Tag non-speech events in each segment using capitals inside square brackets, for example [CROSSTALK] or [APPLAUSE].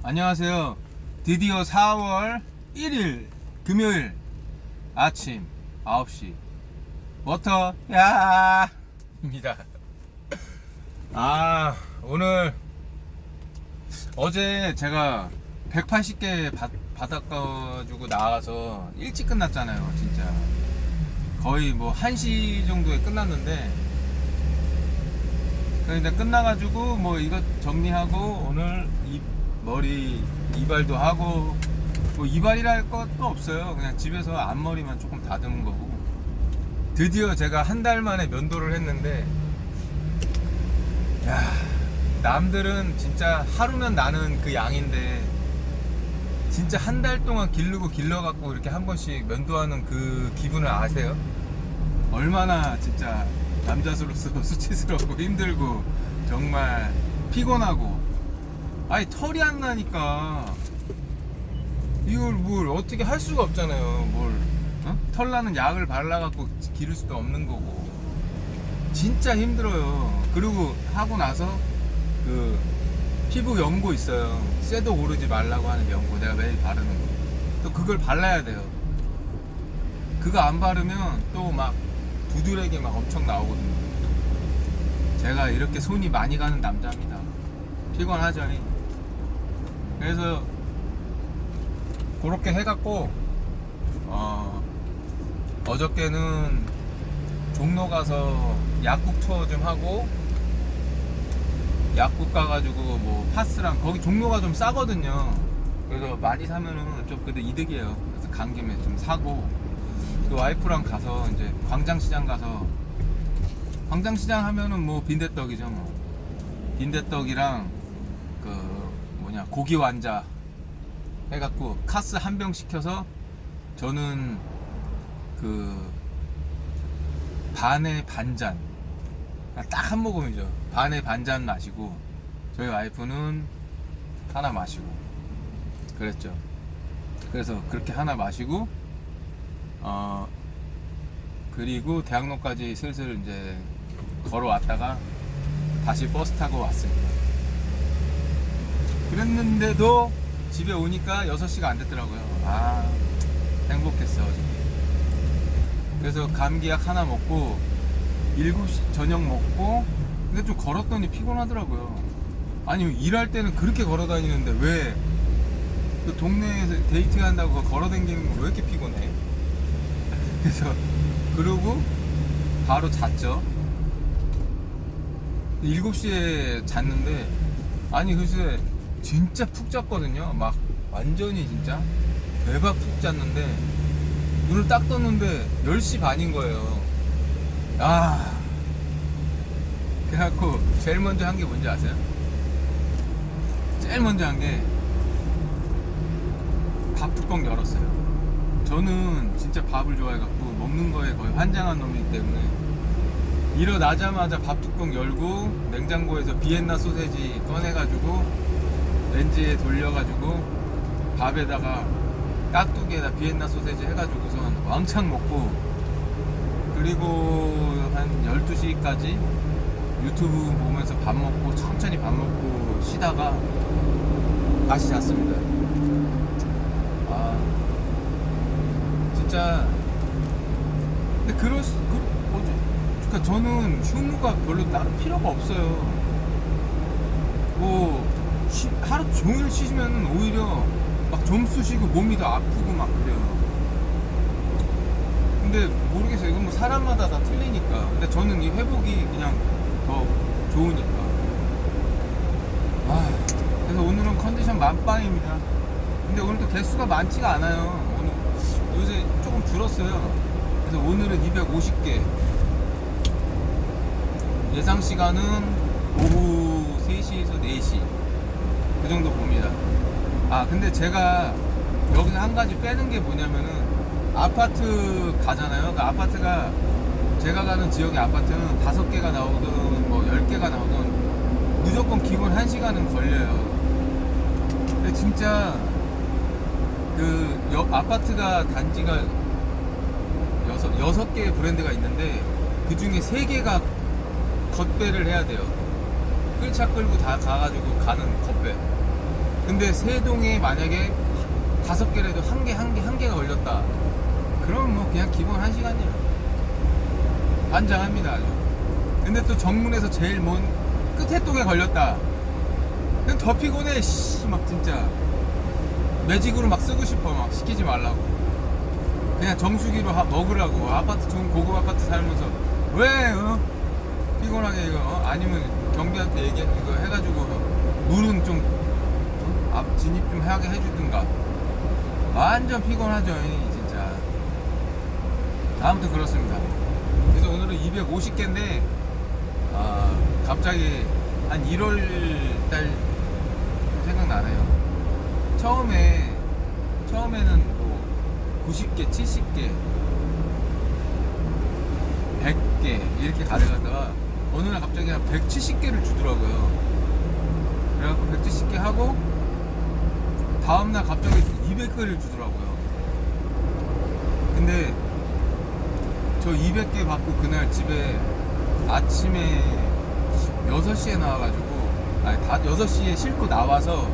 안녕하세요. 드디어 4월 1일 금요일 아침 9시 워터 야입니다. 아 오늘 어제 제가 180개 받, 받아가지고 나와서 일찍 끝났잖아요 진짜 거의 뭐 1시 정도에 끝났는데 그런데 끝나가지고 뭐 이것 정리하고 오늘 이 머리 이발도 하고 뭐 이발이랄 것도 없어요. 그냥 집에서 앞머리만 조금 다듬은 거고. 드디어 제가 한 달 만에 면도를 했는데 야 남들은 진짜 하루면 나는 그 양인데 진짜 한 달 동안 기르고 길러갖고 이렇게 한 번씩 면도하는 그 기분을 아세요? 얼마나 진짜 남자로서 [LAUGHS] 수치스럽고 힘들고 정말 피곤하고 아니 털이 안 나니까 이걸 뭘 어떻게 할 수가 없잖아요 뭘 어? 털 나는 약을 발라갖고 기를 수도 없는 거고 진짜 힘들어요 그리고 하고 나서 그 피부 연고 있어요 쇠도 오르지 말라고 하는 연고 내가 매일 바르는 거또 그걸 발라야 돼요 그거 안 바르면 또 막 두드레기 막 엄청 나오거든요. 제가 이렇게 손이 많이 가는 남자입니다. 피곤하죠. 그래서 그렇게 해갖고 어, 어저께는 종로 가서 약국 투어 좀 하고 약국 가가지고 뭐 파스랑 거기 종로가 좀 싸거든요. 그래서 많이 사면은 좀 그래도 이득이에요. 그래서 간 김에 좀 사고 그 와이프랑 가서 이제 광장시장 가서 광장시장 하면은 뭐 빈대떡이죠 뭐 빈대떡이랑 그 뭐냐 고기 완자 해갖고 카스 한 병 시켜서 저는 그 반에 반잔 딱 한 모금이죠 반에 반잔 마시고 저희 와이프는 하나 마시고 그랬죠 그래서 그렇게 하나 마시고 어 그리고 대학로까지 슬슬 이제 걸어왔다가 다시 버스 타고 왔습니다. 그랬는데도 집에 오니까 6시가 안 됐더라고요. 아 행복했어. 그래서 감기약 하나 먹고 7시 저녁 먹고 근데 좀 걸었더니 피곤하더라고요. 아니 일할 때는 그렇게 걸어 다니는데 왜 그 동네에서 데이트 한다고 걸어 다니는 거 왜 이렇게 피곤해? [LAUGHS] 그래서 그러고 바로 잤죠 7시에 잤는데 아니 글쎄 진짜 푹 잤거든요. 막 완전히 진짜 대박 푹 잤는데 눈을 딱 떴는데 10시 반인 거예요. 아. 그래갖고 제일 먼저 한 게 뭔지 아세요? 제일 먼저 한 게 밥 뚜껑 열었어요. 저는 진짜 밥을 좋아해갖고 먹는 거에 거의 환장한 놈이기 때문에 일어나자마자 밥 뚜껑 열고 냉장고에서 비엔나 소세지 꺼내가지고 렌즈에 돌려가지고 밥에다가 깍두기에다 비엔나 소세지 해가지고선 왕창 먹고 그리고 한 12시까지 유튜브 보면서 밥 먹고 천천히 밥 먹고 쉬다가 다시 잤습니다 아 진짜 근데 그럴 수 그, 뭐지? 그러니까 저는 휴무가 별로 따로 필요가 없어요. 뭐 쉬- 하루 종일 쉬시면 오히려 막 좀 쑤시고 몸이 더 아프고 막 그래요. 근데 모르겠어요. 이건 뭐 사람마다 다 틀리니까. 근데 저는 이 회복이 그냥 더 좋으니까. 아, 그래서 오늘은 컨디션 만빵입니다. 근데 오늘도 개수가 많지가 않아요. 오늘 요새 조금 줄었어요. 그래서 오늘은 250개. 예상 시간은 오후 3시에서 4시. 그 정도 봅니다. 아, 근데 제가 여기서 한 가지 빼는 게 뭐냐면은 아파트 가잖아요. 그 아파트가 제가 가는 지역의 아파트는 다섯 개가 나오든 뭐 10개가 나오든 무조건 기본 1시간은 걸려요. 근데 진짜 그 여- 아파트가 단지가 여섯, 여섯 개의 브랜드가 있는데 그 중에 세 개가 겉배를 해야 돼요. 끌차 끌고 다 가가지고 가는 겉배. 근데 세 동에 만약에 다섯 개라도 한 개, 한 개, 한 개가 걸렸다. 그럼 뭐 그냥 기본 한 시간이야. 반장합니다, 아주. 근데 또 정문에서 제일 먼 끝에 동에 걸렸다. 그럼 더 피곤해, 씨, 막 진짜. 매직으로 막 쓰고 싶어, 막 시키지 말라고. 그냥 정수기로 하- 먹으라고. 아파트 좋은 고급 아파트 살면서 왜, 어? 피곤하게 이거, 어? 아니면 경비한테 얘기, 이거 해가지고 좀, 어? 앞 진입 좀 하게 해주든가. 완전 피곤하죠, 이 진짜. 아무튼 그렇습니다. 그래서 오늘은 250개인데, 아, 갑자기 한 1월 달 생각나네요. 처음에, 처음에는 뭐 90개, 70개, 100개 이렇게 가져가다가 어느 날 갑자기 한 170개를 주더라고요. 그래갖고 170개 하고 다음날 갑자기 200개를 주더라고요. 근데 저 200개 받고 그날 집에 아침에 6시에 나와가지고 아니 다 6시에 싣고 나와서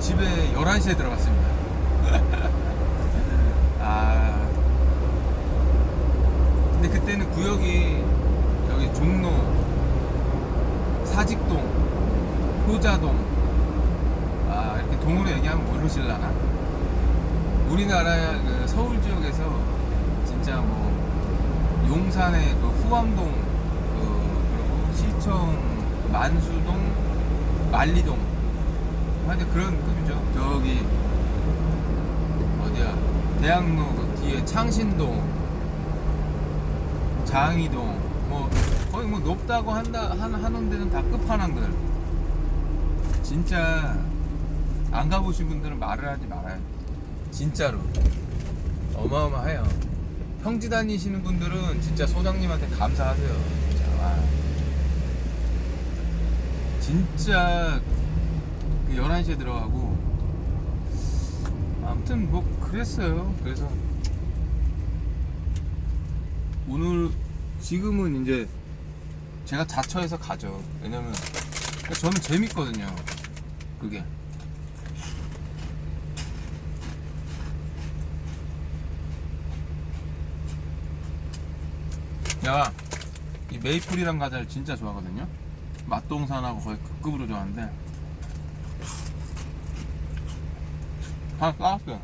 집에 11시에 들어갔습니다. [LAUGHS] 아 근데 그때는 구역이 여기 종로 사직동 효자동 동으로 얘기하면 모르실라나? 우리나라 그 서울 지역에서 진짜 뭐 용산의 그 후암동 그 그리고 시청 만수동 만리동. 하여튼 그런 급이죠. 저기 어디야? 대학로 그 뒤에 창신동 장이동. 뭐 거의 뭐 높다고 한다 한 하는 데는 다 끝판왕들. 진짜 안 가보신 분들은 말을 하지 말아요 진짜로. 어마어마해요. 평지 다니시는 분들은 진짜 소장님한테 감사하세요. 진짜 와. 진짜 그 11시에 들어가고. 아무튼 뭐 그랬어요. 그래서 오늘 지금은 이제 제가 자처해서 가죠. 왜냐면 저는 재밌거든요. 그게 내가 이 메이플이란 과자를 진짜 좋아하거든요. 맛동산하고 거의 급급으로 좋아하는데. 하나 까왔어요.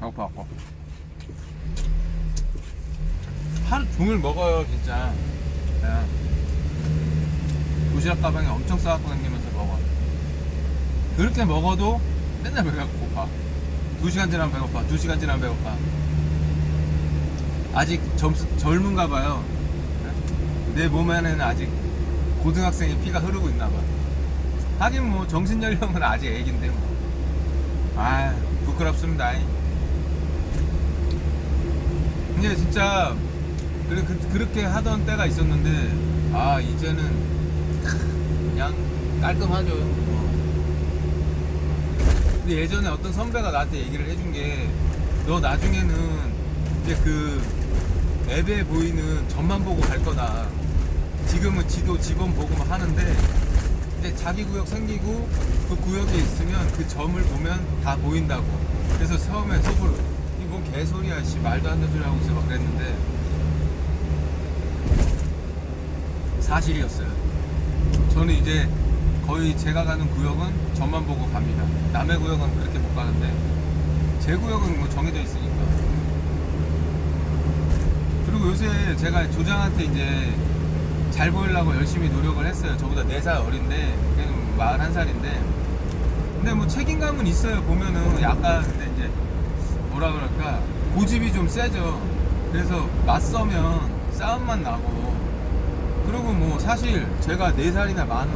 배고파갖고. 하루 종일 먹어요 진짜. 그냥 도시락 가방에 엄청 싸갖고 다니면서 먹어. 그렇게 먹어도 맨날 배가 고파. 2시간 지나면 배고파 2시간 지나면 배고파. 아직 젊, 젊은가 봐요 내 몸에는 아직 고등학생의 피가 흐르고 있나 봐. 하긴 뭐 정신 연령은 아직 애긴데 뭐 아 부끄럽습니다. 근데 진짜 그래, 그, 그렇게 하던 때가 있었는데 아 이제는 그냥 깔끔하죠. 뭐. 근데 예전에 어떤 선배가 나한테 얘기를 해준 게 너 나중에는 이제 그 앱에 보이는 점만 보고 갈 거다 지금은 지도 지번 보고만 하는데 이제 자기 구역 생기고 그 구역에 있으면 그 점을 보면 다 보인다고 그래서 처음에 속으로 이뭔 개소리야 씨 말도 안 되는 소리 하고 있어 막 그랬는데 사실이었어요. 저는 이제 거의 제가 가는 구역은 저만 보고 갑니다. 남의 구역은 그렇게 못 가는데 제 구역은 뭐 정해져 있으니까. 그리고 요새 제가 조장한테 이제 잘 보이려고 열심히 노력을 했어요. 저보다 4살 어린데 걔는 41살인데 근데 뭐 책임감은 있어요. 보면은 약간 근데 이제 뭐라 그럴까 고집이 좀 세죠. 그래서 맞서면 싸움만 나고 그리고 뭐 사실 제가 4살이나 많은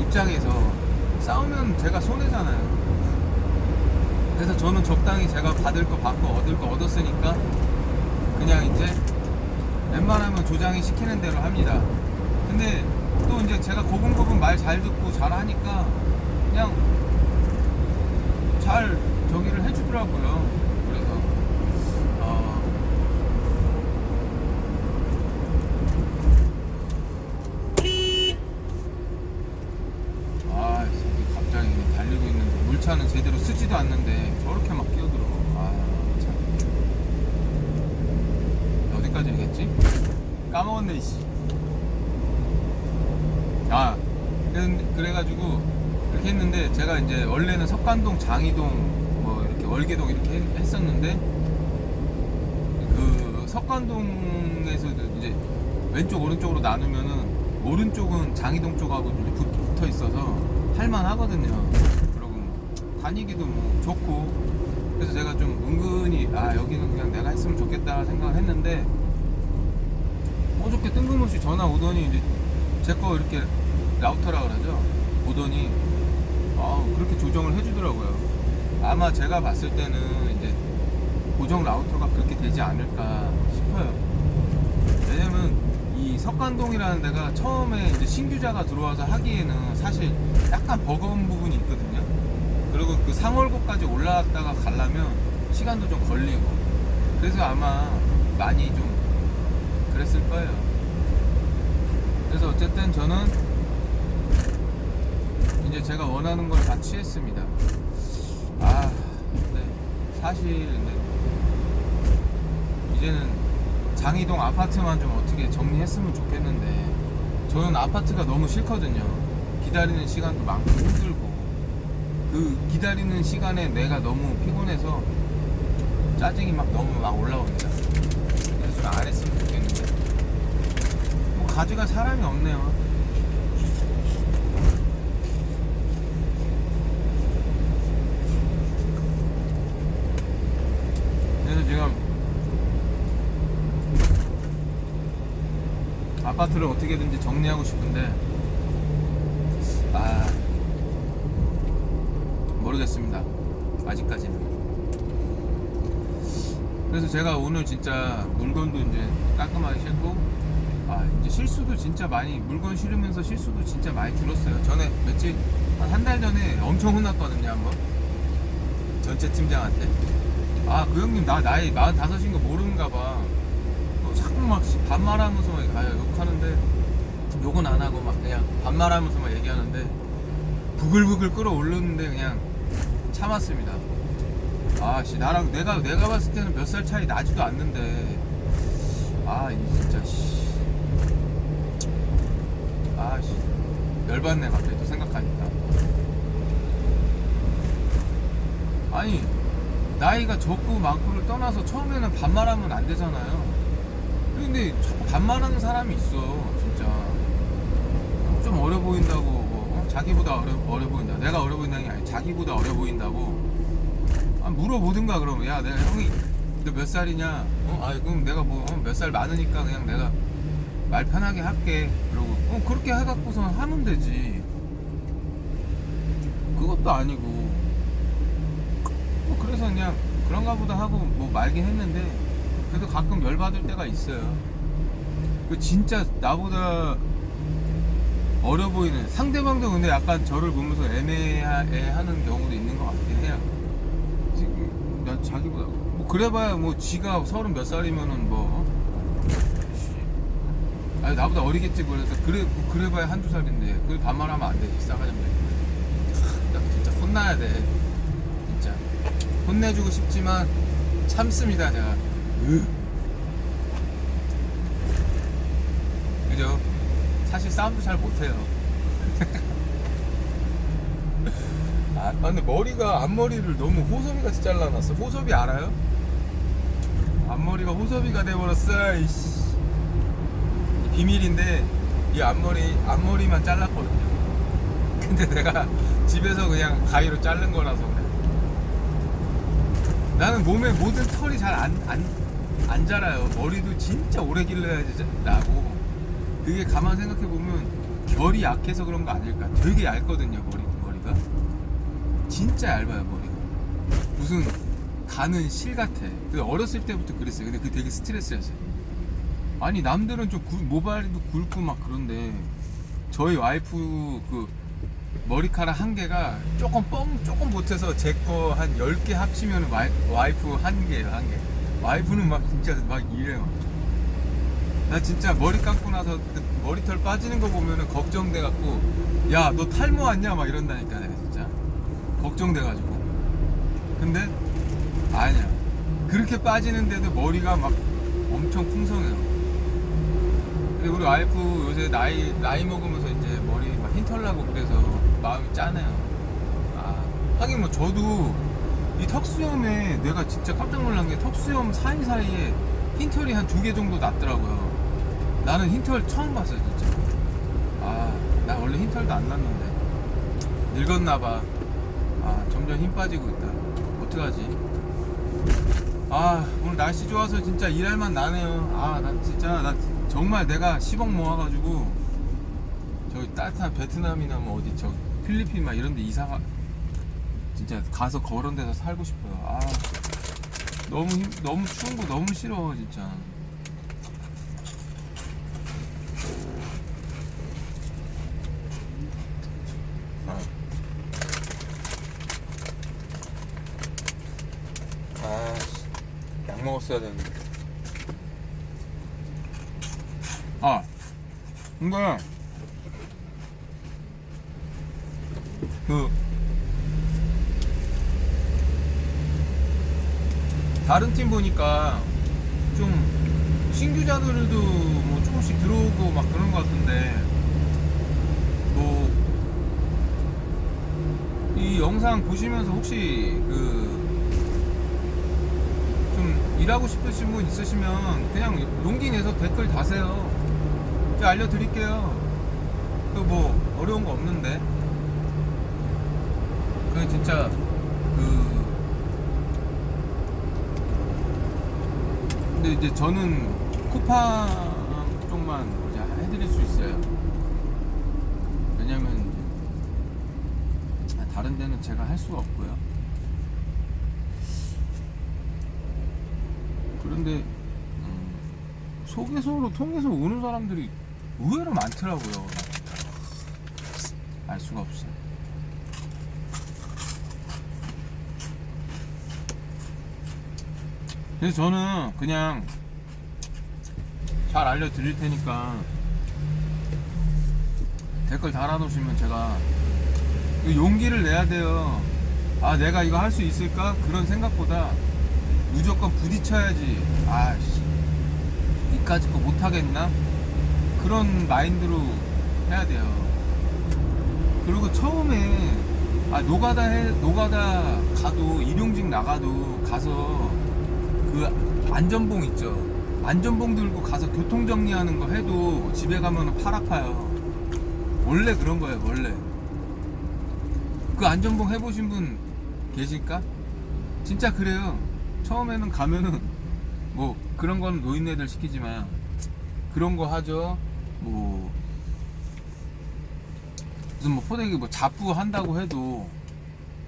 입장에서 싸우면 제가 손해잖아요. 그래서 저는 적당히 제가 받을 거 받고 얻을 거 얻었으니까 그냥 이제 웬만하면 조장이 시키는 대로 합니다. 근데 또 이제 제가 고분고분 말 잘 듣고 잘 하니까 그냥 잘 저기를 해주더라고요. 그래서 어, 아, 이 새끼 갑자기 물차는 제대로 쓰지도 않는데 저렇게 막 끼어들어. 아, 참. 얘기했지? 까먹었네, 이씨. 아, 그래- 그래가지고 이렇게 했는데 제가 이제 원래는 석관동, 장이동, 뭐 이렇게 월계동 이렇게 했- 했었는데 그 석관동에서도 이제 왼쪽 오른쪽으로 나누면은 오른쪽은 장이동 쪽하고 붙어 있어서 할만하거든요. 그리고 뭐 다니기도 뭐 좋고 그래서 제가 좀 은근히 아 여기는 그냥 내가 했으면 좋겠다 생각을 했는데 어저께 뜬금없이 전화 오더니 이제 제 거 이렇게 라우터라 그러죠? 오더니 아 그렇게 조정을 해주더라고요. 아마 제가 봤을 때는 이제 고정 라우터가 그렇게 되지 않을까 싶어요. 왜냐면 이 석관동이라는 데가 처음에 이제 신규자가 들어와서 하기에는 사실 약간 버거운 부분이 있거든요. 그리고 그 상월고까지 올라왔다가 가려면 시간도 좀 걸리고. 그래서 아마 많이 좀 그랬을 거예요 그래서 어쨌든 저는 이제 제가 원하는 걸 다 취했습니다. 아, 근데 사실 근데 이제는 장이동 아파트만 좀 어떻게 정리했으면 좋겠는데 저는 아파트가 너무 싫거든요. 기다리는 시간도 많고 힘들고 그 기다리는 시간에 내가 너무 피곤해서 짜증이 막 너무 막 올라옵니다. 그래서 좀안뭐 가져갈 사람이 없네요. 그래서 지금 아파트를 어떻게든지 정리하고 싶은데 아 모르겠습니다 아직까지는 그래서 제가 오늘 진짜 물건도 이제 깔끔하게 싣고 아 이제 실수도 진짜 많이 물건 실으면서 실수도 진짜 많이 줄었어요. 전에 며칠 한한달 전에 엄청 혼났거든요 한번. 전체 팀장한테. 아 그 형님 나 나이 45인 거 모르는가 봐. 어, 자꾸 막 반말하면서 막 아, 욕하는데 욕은 안 하고 막 그냥 반말하면서 막 얘기하는데 부글부글 끌어올렸는데 그냥 참았습니다. 아씨 나랑 내가 내가 봤을 때는 몇 살 차이 나지도 않는데. 아이 진짜 씨 아씨 열받네 갑자기 또 생각하니까. 아니 나이가 적고 많고를 떠나서 처음에는 반말하면 안 되잖아요. 근데 자꾸 반말하는 사람이 있어 진짜. 좀 어려 보인다고 뭐, 어? 자기보다 어려, 어려 보인다. 내가 어려 보인다는 게 아니라 자기보다 어려 보인다고. 아, 물어보든가 그러면. 야 내가 형이 너 몇 살이냐? 어? 아 그럼 내가 뭐 몇 살 많으니까 그냥 내가 말 편하게 할게 그러고. 어 그렇게 해갖고선 하면 되지. 그것도 아니고. 뭐 그래서 그냥 그런가 보다 하고 뭐 말긴 했는데 그래도 가끔 열받을 때가 있어요. 그 진짜 나보다 어려 보이는 상대방도 근데 약간 저를 보면서 애매해하는 경우도 있는 것 같긴 해요. 지금 나 자기보다 뭐 그래봐야 뭐 지가 서른 몇 살이면은 뭐 씨. 아니 나보다 어리겠지 그래서 그래 뭐 그래봐야 한두 살인데 그 반말하면 안 되지 싸가지 없네 나 진짜 혼나야 돼. 진짜. 혼내주고 싶지만 참습니다 제가. 그죠? 사실 싸움도 잘 못해요. [LAUGHS] 아 근데 머리가 앞머리를 너무 호섭이 같이 잘라놨어. 호섭이 알아요? 앞머리가 호섭이가 돼버렸어 이씨 비밀인데 이 앞머리 앞머리만 잘랐거든요. 근데 내가 집에서 그냥 가위로 자른 거라서. 나는 몸에 모든 털이 잘 안 안 안 자라요. 머리도 진짜 오래 길러야지 자- 나고. 그게 가만 생각해 보면 결이 약해서 그런 거 아닐까. 되게 얇거든요 머리 머리가. 진짜 얇아요 머리가. 무슨 가는 실 같아. 그 어렸을 때부터 그랬어요. 근데 그게 되게 스트레스였어요 아니 남들은 좀 굵- 모발도 굵고 막 그런데 저희 와이프 그 머리카락 한 개가 조금 뻥 조금 못해서 제 거 한 10개 합치면 와이, 와이프 한 개예요 한 개. 와이프는 막 진짜 막 이래요. 나 진짜 머리 감고 나서 그 머리털 빠지는 거 보면은 걱정돼 갖고 야 너 탈모 왔냐? 막 이런다니까 내가 진짜. 걱정 걱정돼가지고. 근데 아니야. 그렇게 빠지는데도 머리가 막 엄청 풍성해요 근데 우리 와이프 요새 나이 나이 먹으면서 이제 머리 막 흰털 나고 그래서 마음이 짠해요. 아 하긴 뭐 저도 이 턱수염에 내가 진짜 깜짝 놀란 게 턱수염 사이 사이에 흰털이 한 두 개 정도 났더라고요. 나는 흰털 처음 봤어요 진짜. 아나 원래 흰털도 안 났는데. 늙었나봐. 아 점점 힘 빠지고 있다. 어떡하지? 아 오늘 날씨 좋아서 진짜 일할 만 나네요. 아나 진짜 나 정말 내가 10억 모아가지고 저기 따뜻한 베트남이나 뭐 어디 저 필리핀 막 이런 데 이사가 진짜 가서 그런 데서 살고 싶어요 아 너무 힘, 너무 추운 거 너무 싫어 진짜 아. 아, 씨. 약 먹었어야 되는데. 아, 근데 그 다른 팀 보니까 좀 신규자들도 뭐 조금씩 들어오고 막 그런 것 같은데 뭐 이 영상 보시면서 혹시 그 좀 일하고 싶으신 분 있으시면 그냥 용기 내서 댓글 다세요. 제가 알려드릴게요. 그뭐 어려운 거 없는데. 그 진짜 그 근데 이제 저는 쿠팡 쪽만 이제 해드릴 수 있어요. 왜냐면 다른 데는 제가 할 수가 없고요. 그런데 음, 소개서로 통해서 오는 사람들이 의외로 많더라고요. 알 수가 없어요. 그래서 저는 그냥 잘 알려드릴 테니까 댓글 달아놓으시면 제가 그 용기를 내야 돼요. 아, 내가 이거 할 수 있을까? 그런 생각보다 무조건 부딪혀야지. 아, 씨. 이까짓 거 못하겠나? 그런 마인드로 해야 돼요. 그리고 처음에, 아, 노가다 해, 노가다 가도, 일용직 나가도 가서 그 안전봉 있죠. 안전봉 들고 가서 교통 정리하는 거 해도 집에 가면 팔 아파요. 원래 그런 거예요, 원래. 그 안전봉 해보신 분 계실까? 진짜 그래요. 처음에는 가면은 뭐 그런 건 노인네들 시키지만 그런 거 하죠. 뭐 무슨 뭐 포대기 뭐 잡부 한다고 해도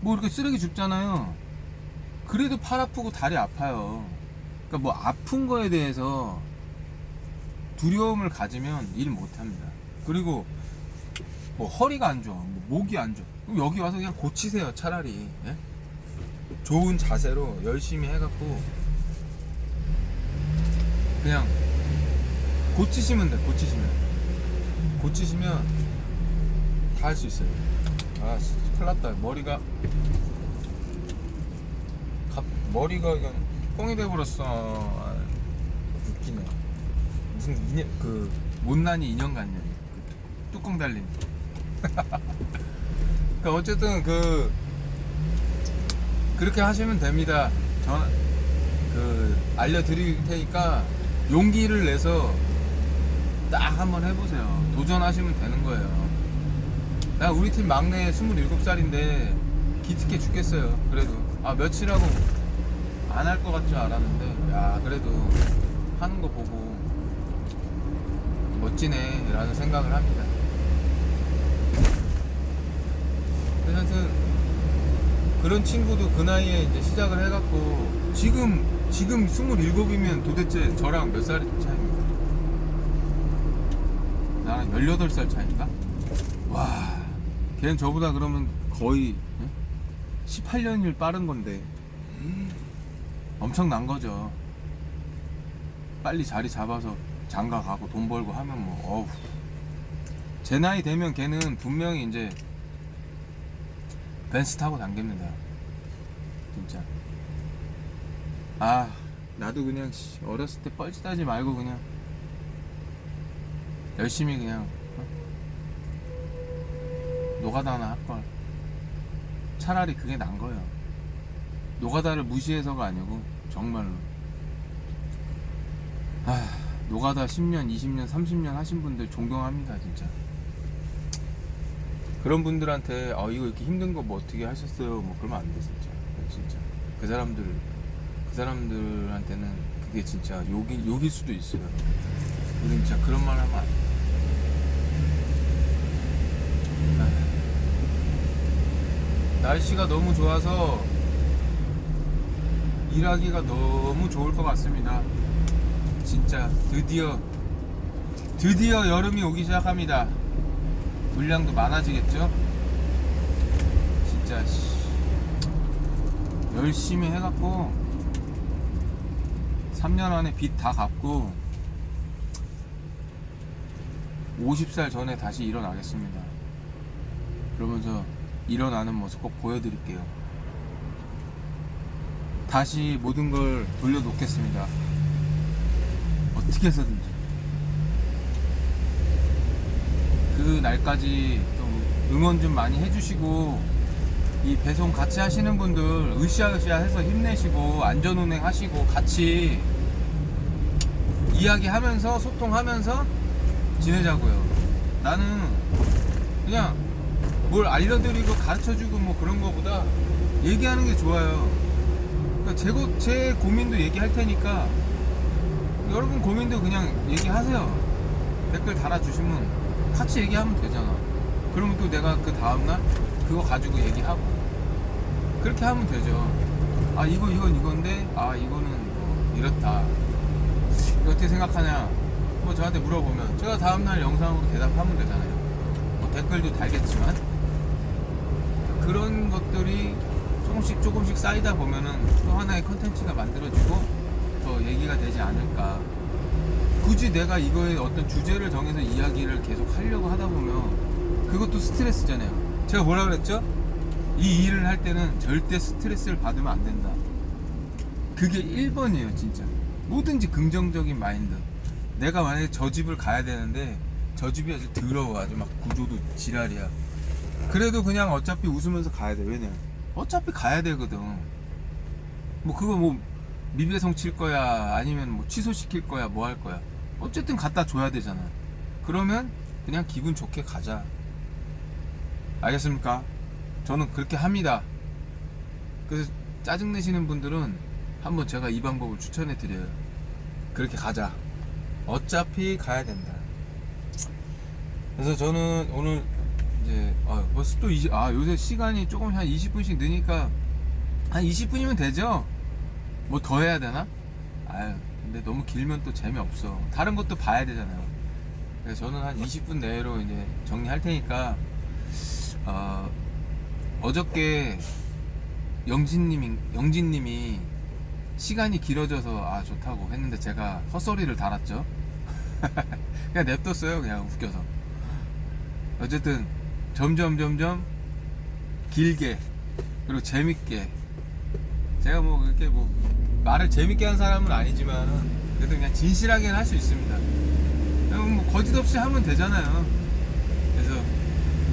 뭐 이렇게 쓰레기 줍잖아요. 그래도 팔 아프고 다리 아파요. 그러니까 뭐 아픈 거에 대해서 두려움을 가지면 일 못 합니다. 그리고 뭐 허리가 안 좋아, 뭐 목이 안 좋아. 그럼 여기 와서 그냥 고치세요, 차라리. 예? 좋은 자세로 열심히 해갖고 그냥 고치시면 돼, 고치시면. 고치시면 다 할 수 있어요. 아, 씨, 큰일 났다. 머리가 갑, 머리가 그냥 뽕이 돼버렸어. 아, 웃기네. 무슨 인연, 그 못난이 인형 같네. 그 뚜껑 달린. [LAUGHS] 그 어쨌든 그 그렇게 하시면 됩니다. 전그 알려드릴 테니까 용기를 내서 딱 한번 해보세요. 도전하시면 되는 거예요. 나 우리 팀 막내 27살인데 기특해 죽겠어요. 그래도 아 며칠하고 안 할 것 같지 않았는데 야 그래도 하는 거 보고 멋지네 라는 생각을 합니다. 그래서 하여튼 그런 친구도 그 나이에 이제 시작을 해갖고 지금 지금 27이면 도대체 저랑 몇 살 차이입니까? 나랑 18살 차이인가? 와 걔는 저보다 그러면 거의 18년일 빠른 건데 엄청난 거죠 빨리 자리 잡아서 장가 가고 돈 벌고 하면 뭐 어우 제 나이 되면 걔는 분명히 이제 벤스 타고 당깁니다. 진짜. 아, 나도 그냥 씨, 어렸을 때 뻘짓하지 말고 그냥 열심히 그냥 어? 노가다나 할 걸. 차라리 그게 난 거예요. 노가다를 무시해서가 아니고 정말로. 아, 노가다 10년, 20년, 30년 하신 분들 존경합니다, 진짜. 그런 분들한테 아 이거 이렇게 힘든 거 뭐 어떻게 하셨어요? 뭐 그러면 안 돼 진짜. 진짜. 그 사람들 그 사람들한테는 그게 진짜 욕이 욕일 수도 있어요. 우린 진짜 그런 말 하면 안 돼. 아. 날씨가 너무 좋아서 일하기가 너무 좋을 것 같습니다. 진짜 드디어 드디어 여름이 오기 시작합니다. 물량도 많아지겠죠? 진짜 씨. 열심히 해갖고 3년 안에 빚 다 갚고 50살 전에 다시 일어나겠습니다. 그러면서 일어나는 모습 꼭 보여드릴게요. 다시 모든 걸 돌려놓겠습니다. 어떻게 해서든지. 그 날까지 좀 응원 좀 많이 해주시고 이 배송 같이 하시는 분들 으쌰으쌰 해서 힘내시고 안전운행 하시고 같이 이야기하면서 소통하면서 지내자고요. 나는 그냥 뭘 알려드리고 가르쳐주고 뭐 그런 거보다 얘기하는 게 좋아요. 그러니까 제, 고, 제 고민도 얘기할 테니까 여러분 고민도 그냥 얘기하세요. 댓글 달아주시면 같이 얘기하면 되잖아. 그러면 또 내가 그 다음날 그거 가지고 얘기하고 그렇게 하면 되죠. 아 이거 이건 이건데 아 이거는 뭐 이렇다. 어떻게 생각하냐? 뭐 저한테 물어보면 제가 다음날 영상으로 대답하면 되잖아요. 뭐 댓글도 달겠지만 그런 것들이 조금씩 조금씩 쌓이다 보면은 또 하나의 컨텐츠가 만들어지고 더 얘기가 되지 않을까. 굳이 내가 이거에 어떤 주제를 정해서 이야기를 계속 하려고 하다 보면 그것도 스트레스잖아요. 제가 뭐라 그랬죠? 이 일을 할 때는 절대 스트레스를 받으면 안 된다. 그게 1번이에요, 진짜. 뭐든지 긍정적인 마인드. 내가 만약에 저 집을 가야 되는데 저 집이 아주 더러워. 아주 막 구조도 지랄이야. 그래도 그냥 어차피 웃으면서 가야 돼. 왜냐? 어차피 가야 되거든. 뭐 그거 뭐 미배송 칠 거야 아니면 뭐 취소시킬 거야 뭐 할 거야. 어쨌든 갖다 줘야 되잖아. 그러면 그냥 기분 좋게 가자. 알겠습니까? 저는 그렇게 합니다. 그래서 짜증 내시는 분들은 한번 제가 이 방법을 추천해 드려요. 그렇게 가자. 어차피 가야 된다. 그래서 저는 오늘 이제 아, 벌써 또 20, 아 요새 시간이 조금 한 20분씩 느니까 한 20분이면 되죠 뭐 더 해야 되나? 아유, 근데 너무 길면 또 재미없어. 다른 것도 봐야 되잖아요. 그래서 저는 한 20분 내로 이제 정리할 테니까, 어, 어저께 영진님이, 영진님이 시간이 길어져서 아, 좋다고 했는데 제가 헛소리를 달았죠. [LAUGHS] 그냥 냅뒀어요. 그냥 웃겨서. 어쨌든 점점 점점 길게 그리고 재밌게 제가 뭐 그렇게 뭐 말을 재밌게 한 사람은 아니지만 그래도 그냥 진실하게는 할수 있습니다. 뭐 거짓 없이 하면 되잖아요. 그래서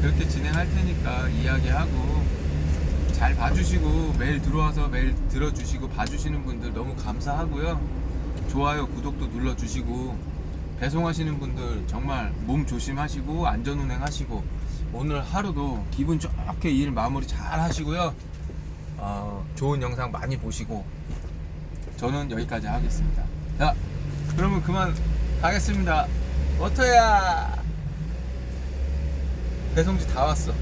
그렇게 진행할 테니까 이야기하고 잘 봐주시고 매일 들어와서 매일 들어주시고 봐주시는 분들 너무 감사하고요. 좋아요, 구독도 눌러주시고 배송하시는 분들 정말 몸 조심하시고 안전운행 하시고 오늘 하루도 기분 좋게 일 마무리 잘 하시고요. 어, 좋은 영상 많이 보시고 저는 여기까지 하겠습니다. 자, 그러면 그만 가겠습니다. 워터야 배송지 다 왔어.